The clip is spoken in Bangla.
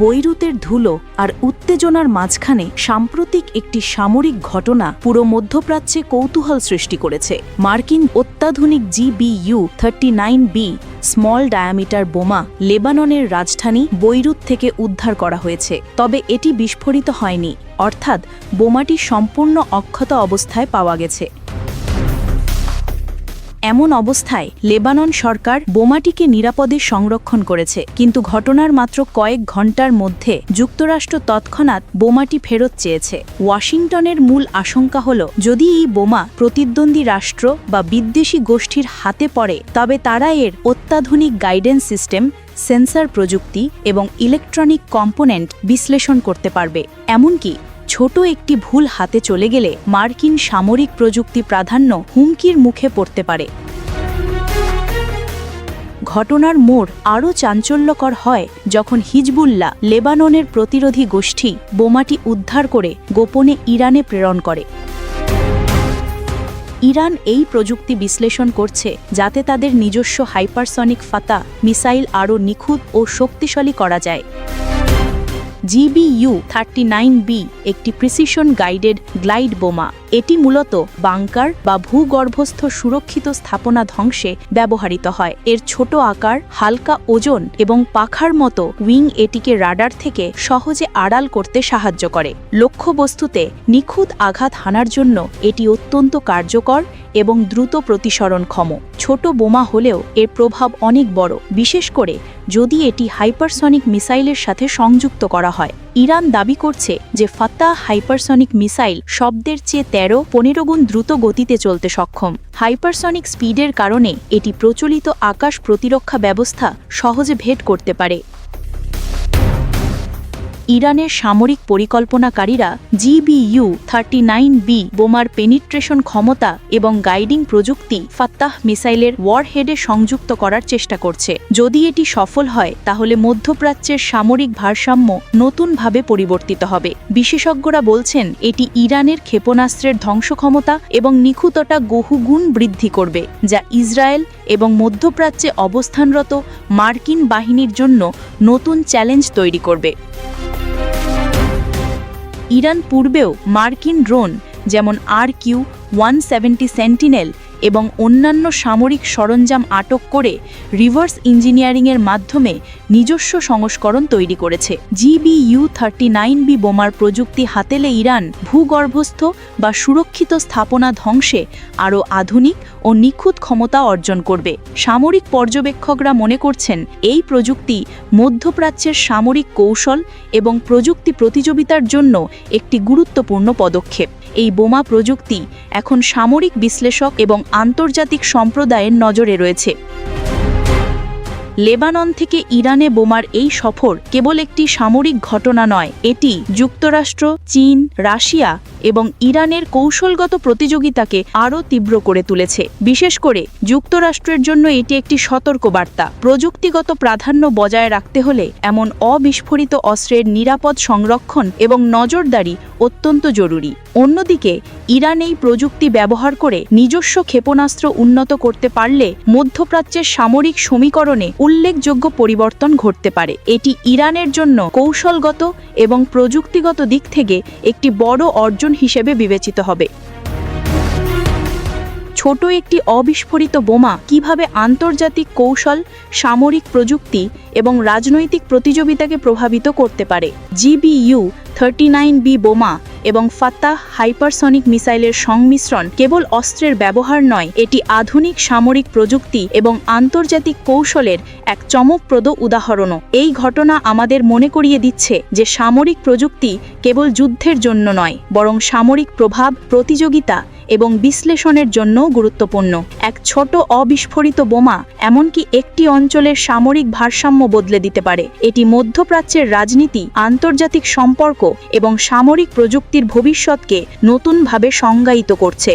বৈরুতের ধুলো আর উত্তেজনার মাঝখানে সাম্প্রতিক একটি সামরিক ঘটনা পুরো মধ্যপ্রাচ্যে কৌতূহল সৃষ্টি করেছে। মার্কিন অত্যাধুনিক GBU thirty nine B small diameter বোমা লেবাননের রাজধানী বৈরুত থেকে উদ্ধার করা হয়েছে। তবে এটি বিস্ফোরিত হয়নি, অর্থাৎ বোমাটি সম্পূর্ণ অক্ষত অবস্থায় পাওয়া গেছে। এমন অবস্থায় লেবানন সরকার বোমাটিকে নিরাপদে সংরক্ষণ করেছে। কিন্তু ঘটনার মাত্র কয়েক ঘণ্টার মধ্যে যুক্তরাষ্ট্র তৎক্ষণাৎ বোমাটি ফেরত চেয়েছে। ওয়াশিংটনের মূল আশঙ্কা হল, যদি এই বোমা প্রতিদ্বন্দ্বী রাষ্ট্র বা বিদ্বেষী গোষ্ঠীর হাতে পড়ে, তবে তারা এর অত্যাধুনিক গাইডেন্স সিস্টেম, সেন্সার প্রযুক্তি এবং ইলেকট্রনিক কম্পোনেন্ট বিশ্লেষণ করতে পারবে। এমনকি ছোট একটি ভুল হাতে চলে গেলে মার্কিন সামরিক প্রযুক্তি প্রাধান্য হুমকির মুখে পড়তে পারে। ঘটনার মোড় আরও চাঞ্চল্যকর হয় যখন হিজবুল্লাহ লেবাননের প্রতিরোধী গোষ্ঠী বোমাটি উদ্ধার করে গোপনে ইরানে প্রেরণ করে। ইরান এই প্রযুক্তি বিশ্লেষণ করছে যাতে তাদের নিজস্ব হাইপারসনিক ফাতা, মিসাইল আরও নিখুঁত ও শক্তিশালী করা যায়। জিবিইউ থার্টি নাইন বি একটি প্রিসিশন গাইডেড গ্লাইড বোমা। এটি মূলত বাংকার বা ভূগর্ভস্থ সুরক্ষিত স্থাপনা ধ্বংসে ব্যবহৃত হয়। এর ছোট আকার, হালকা ওজন এবং পাখার মতো উইং এটিকে রাডার থেকে সহজে আড়াল করতে সাহায্য করে। লক্ষ্যবস্তুতে নিখুঁত আঘাত হানার জন্য এটি অত্যন্ত কার্যকর এবং দ্রুত প্রতিসরণক্ষম। ছোট বোমা হলেও এর প্রভাব অনেক বড়, বিশেষ করে যদি এটি হাইপারসনিক মিসাইলের সাথে সংযুক্ত করা হয়। ইরান দাবি করছে যে ফাত্তা হাইপারসনিক মিসাইল শব্দের চেয়ে তেরো, পনেরো গুণ দ্রুত গতিতে চলতে সক্ষম। হাইপারসনিক স্পিডের কারণে এটি প্রচলিত আকাশ প্রতিরক্ষা ব্যবস্থা সহজে ভেদ করতে পারে। ইরানের সামরিক পরিকল্পনাকারীরা জিবিইউ থার্টি নাইন বি বোমার পেনিট্রেশন ক্ষমতা এবং গাইডিং প্রযুক্তি ফাত্তাহ মিসাইলের ওয়ারহেডে সংযুক্ত করার চেষ্টা করছে। যদি এটি সফল হয়, তাহলে মধ্যপ্রাচ্যের সামরিক ভারসাম্য নতুনভাবে পরিবর্তিত হবে। বিশেষজ্ঞরা বলছেন, এটি ইরানের ক্ষেপণাস্ত্রের ধ্বংস ক্ষমতা এবং নিখুঁততা বহুগুণ বৃদ্ধি করবে, যা ইসরায়েল এবং মধ্যপ্রাচ্যে অবস্থানরত মার্কিন বাহিনীর জন্য নতুন চ্যালেঞ্জ তৈরি করবে। ইরান পূর্বেও মার্কিন ড্রোন যেমন R Q one seventy Sentinel এবং অন্যান্য সামরিক সরঞ্জাম আটক করে রিভার্স ইঞ্জিনিয়ারিংয়ের মাধ্যমে নিজস্ব সংস্করণ তৈরি করেছে। জিবিইউ থার্টি নাইন বি বোমার প্রযুক্তি হাতেলে ইরান ভূগর্ভস্থ বা সুরক্ষিত স্থাপনা ধ্বংসে আরও আধুনিক ও নিখুঁত ক্ষমতা অর্জন করবে। সামরিক পর্যবেক্ষকরা মনে করছেন, এই প্রযুক্তি মধ্যপ্রাচ্যের সামরিক কৌশল এবং প্রযুক্তি প্রতিযোগিতার জন্য একটি গুরুত্বপূর্ণ পদক্ষেপ। এই বোমা প্রযুক্তি এখন সামরিক বিশ্লেষক এবং আন্তর্জাতিক সম্প্রদায়ের নজরে রয়েছে। লেবানন থেকে ইরানে বোমার এই সফর কেবল একটি সামরিক ঘটনা নয়, এটি যুক্তরাষ্ট্র, চীন, রাশিয়া এবং ইরানের কৌশলগত প্রতিযোগিতাকে আরও তীব্র করে তুলেছে। বিশেষ করে যুক্তরাষ্ট্রের জন্য এটি একটি সতর্কবার্তা। প্রযুক্তিগত প্রাধান্য বজায় রাখতে হলে এমন অবিস্ফোরিত অস্ত্রের নিরাপদ সংরক্ষণ এবং নজরদারি অত্যন্ত জরুরি। অন্যদিকে, ইরান এই প্রযুক্তি ব্যবহার করে নিজস্ব ক্ষেপণাস্ত্র উন্নত করতে পারলে মধ্যপ্রাচ্যের সামরিক সমীকরণে উল্লেখযোগ্য পরিবর্তন ঘটতে পারে। এটি ইরানের জন্য কৌশলগত এবং প্রযুক্তিগত দিক থেকে একটি বড় অর্জন হিসেবে বিবেচিত হবে। ছোট একটি অবিস্ফোরিত বোমা কীভাবে আন্তর্জাতিক কৌশল, সামরিক প্রযুক্তি এবং রাজনৈতিক প্রতিযোগিতাকে প্রভাবিত করতে পারে? জিবিইউ থার্টি নাইন বি বোমা এবং ফাত্তাহ হাইপারসনিক মিসাইলের সংমিশ্রণ কেবল অস্ত্রের ব্যবহার নয়, এটি আধুনিক সামরিক প্রযুক্তি এবং আন্তর্জাতিক কৌশলের এক চমকপ্রদ উদাহরণও। এই ঘটনা আমাদের মনে করিয়ে দিচ্ছে যে সামরিক প্রযুক্তি কেবল যুদ্ধের জন্য নয়, বরং সামরিক প্রভাব, প্রতিযোগিতা এবং বিশ্লেষণের জন্য গুরুত্বপূর্ণ। এক ছোট অবিস্ফোরিত বোমা এমনকি একটি অঞ্চলের সামরিক ভারসাম্য বদলে দিতে পারে। এটি মধ্যপ্রাচ্যের রাজনীতি, আন্তর্জাতিক সম্পর্ক এবং সামরিক প্রযুক্তির ভবিষ্যৎকে নতুনভাবে সংজ্ঞায়িত করছে।